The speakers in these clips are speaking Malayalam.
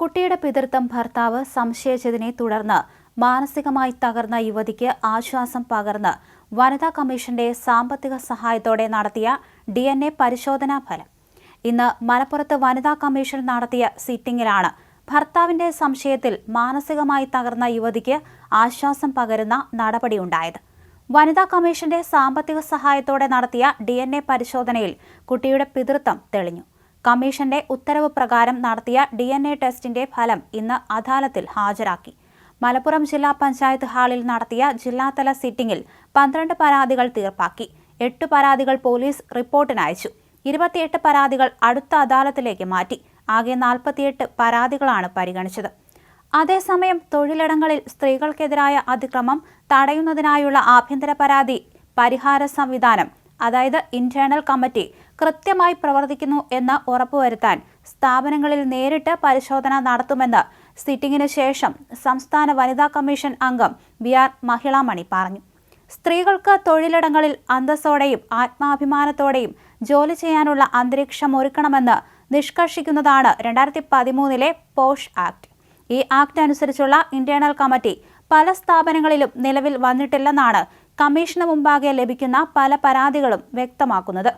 കുട്ടിയുടെ പിതൃത്വം ഭർത്താവ് സംശയിച്ചതിനെ തുടർന്ന് മാനസികമായി തകർന്ന യുവതിക്ക് ആശ്വാസം പകർന്ന് വനിതാ കമ്മീഷന്റെ സാമ്പത്തിക സഹായത്തോടെ നടത്തിയ ഡി എൻ എ പരിശോധനാ ഫലം. ഇന്ന് മലപ്പുറത്ത് വനിതാ കമ്മീഷൻ നടത്തിയ സിറ്റിംഗിലാണ് ഭർത്താവിന്റെ സംശയത്തിൽ മാനസികമായി തകർന്ന യുവതിക്ക് ആശ്വാസം പകരുന്ന നടപടിയുണ്ടായത്. വനിതാ കമ്മീഷന്റെ സാമ്പത്തിക സഹായത്തോടെ നടത്തിയ ഡി പരിശോധനയിൽ കുട്ടിയുടെ പിതൃത്വം തെളിഞ്ഞു. കമ്മീഷന്റെ ഉത്തരവ് പ്രകാരം നടത്തിയ ഡി എൻ എ ടെസ്റ്റിന്റെ ഫലം ഇന്ന് അദാലത്തിൽ ഹാജരാക്കി. മലപ്പുറം ജില്ലാ പഞ്ചായത്ത് ഹാളിൽ നടത്തിയ ജില്ലാതല സിറ്റിംഗിൽ പന്ത്രണ്ട് പരാതികൾ തീർപ്പാക്കി. എട്ട് പരാതികൾ പോലീസ് റിപ്പോർട്ടിന് അയച്ചു. ഇരുപത്തിയെട്ട് പരാതികൾ അടുത്ത അദാലത്തിലേക്ക് മാറ്റി. ആകെ നാൽപ്പത്തിയെട്ട് പരാതികളാണ് പരിഗണിച്ചത്. അതേസമയം തൊഴിലിടങ്ങളിൽ സ്ത്രീകൾക്കെതിരായ അതിക്രമം തടയുന്നതിനായുള്ള ആഭ്യന്തര പരാതി പരിഹാര സംവിധാനം അതായത് ഇന്റേണൽ കമ്മിറ്റി കൃത്യമായി പ്രവർത്തിക്കുന്നു എന്ന് ഉറപ്പുവരുത്താൻ സ്ഥാപനങ്ങളിൽ നേരിട്ട് പരിശോധന നടത്തുമെന്ന് സിറ്റിംഗിന് ശേഷം സംസ്ഥാന വനിതാ കമ്മീഷൻ അംഗം വി ആർ മഹിളാമണി പറഞ്ഞു. സ്ത്രീകൾക്ക് തൊഴിലിടങ്ങളിൽ അന്തസ്സോടെയും ആത്മാഭിമാനത്തോടെയും ജോലി ചെയ്യാനുള്ള അന്തരീക്ഷം ഒരുക്കണമെന്ന് നിഷ്കർഷിക്കുന്നതാണ് രണ്ടായിരത്തി പതിമൂന്നിലെ പോഷ് ആക്ട്. ഈ ആക്ട് അനുസരിച്ചുള്ള ഇന്റേണൽ കമ്മിറ്റി പല സ്ഥാപനങ്ങളിലും നിലവിൽ വന്നിട്ടില്ലെന്നാണ് കമ്മീഷന് മുമ്പാകെ ലഭിക്കുന്ന പല പരാതികളും വ്യക്തമാക്കുന്നത്.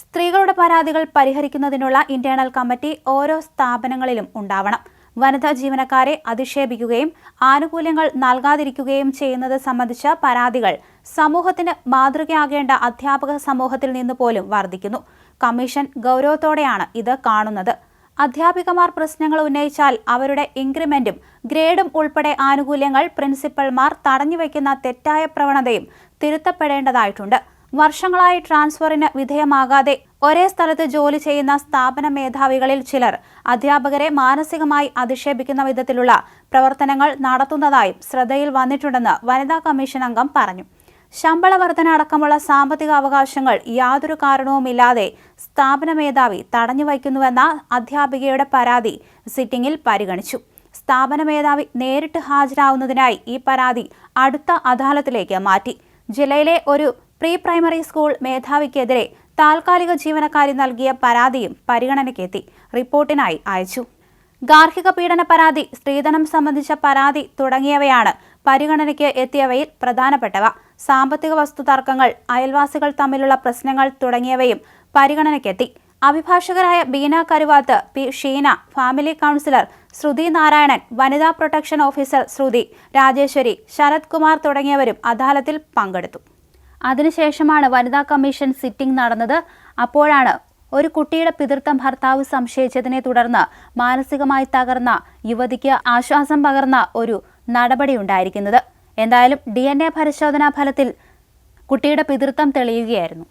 സ്ത്രീകളുടെ പരാതികൾ പരിഹരിക്കുന്നതിനുള്ള ഇന്റേണൽ കമ്മിറ്റി ഓരോ സ്ഥാപനങ്ങളിലും ഉണ്ടാവണം. വനിതാ ജീവനക്കാരെ അധിക്ഷേപിക്കുകയും ആനുകൂല്യങ്ങൾ നൽകാതിരിക്കുകയും ചെയ്യുന്നത് സംബന്ധിച്ച പരാതികൾ സമൂഹത്തിന് മാതൃകയാകേണ്ട അധ്യാപക സമൂഹത്തിൽ നിന്ന് പോലും വർദ്ധിക്കുന്നു. കമ്മീഷൻ ഗൗരവത്തോടെയാണ് ഇത് കാണുന്നത്. അധ്യാപികമാർ പ്രശ്നങ്ങൾ ഉന്നയിച്ചാൽ അവരുടെ ഇൻക്രിമെന്റും ഗ്രേഡും ഉൾപ്പെടെ ആനുകൂല്യങ്ങൾ പ്രിൻസിപ്പൽമാർ തടഞ്ഞുവെക്കുന്ന തെറ്റായ പ്രവണതയും തിരുത്തപ്പെടേണ്ടതായിട്ടുണ്ട്. വർഷങ്ങളായി ട്രാൻസ്ഫറിന് വിധേയമാകാതെ ഒരേ സ്ഥലത്ത് ജോലി ചെയ്യുന്ന സ്ഥാപന മേധാവികളിൽ ചിലർ അധ്യാപകരെ മാനസികമായി അധിക്ഷേപിക്കുന്ന വിധത്തിലുള്ള പ്രവർത്തനങ്ങൾ നടത്തുന്നതായും ശ്രദ്ധയിൽ വന്നിട്ടുണ്ടെന്ന് വനിതാ കമ്മീഷൻ അംഗം പറഞ്ഞു. ശമ്പള വർധന അടക്കമുള്ള സാമ്പത്തിക അവകാശങ്ങൾ യാതൊരു കാരണവുമില്ലാതെ സ്ഥാപന മേധാവി തടഞ്ഞുവയ്ക്കുന്നുവെന്ന അധ്യാപികയുടെ പരാതി സിറ്റിംഗിൽ പരിഗണിച്ചു. സ്ഥാപന മേധാവി നേരിട്ട് ഹാജരാവുന്നതിനായി ഈ പരാതി അടുത്ത അദാലത്തിലേക്ക് മാറ്റി. ജില്ലയിലെ ഒരു പ്രീ പ്രൈമറി സ്കൂൾ മേധാവിക്കെതിരെ താൽക്കാലിക ജീവനക്കാരി നൽകിയ പരാതിയും പരിഗണനയ്ക്കെത്തി. റിപ്പോർട്ടിനായി അയച്ചു. ഗാർഹിക പീഡന പരാതി സ്ത്രീധനം സംബന്ധിച്ച പരാതി തുടങ്ങിയവയാണ് പരിഗണനയ്ക്ക് എത്തിയവയിൽ പ്രധാനപ്പെട്ടവ. സാമ്പത്തിക വസ്തു തർക്കങ്ങൾ അയൽവാസികൾ തമ്മിലുള്ള പ്രശ്നങ്ങൾ തുടങ്ങിയവയും പരിഗണനയ്ക്കെത്തി. അഭിഭാഷകരായ Beena Karuvath P Sheena family counsellor Shruthi Narayanan വനിതാ പ്രൊട്ടക്ഷൻ ഓഫീസർ ശ്രുതി രാജേശ്വരി ശരത് കുമാർ തുടങ്ങിയവരും അദാലത്തിൽ പങ്കെടുത്തു. അതിനുശേഷമാണ് വനിതാ കമ്മീഷൻ സിറ്റിംഗ് നടന്നത്. അപ്പോഴാണ് ഒരു കുട്ടിയുടെ പിതൃത്വം ഭർത്താവ് സംശയിച്ചതിനെ തുടർന്ന് മാനസികമായി തകർന്ന യുവതിക്ക് ആശ്വാസം പകർന്ന ഒരു നടപടിയുണ്ടായിരിക്കുന്നത് എന്തായാലും ഡി എൻ എ പരിശോധനാ ഫലത്തിൽ കുട്ടിയുടെ പിതൃത്വം തെളിയുകയായിരുന്നു.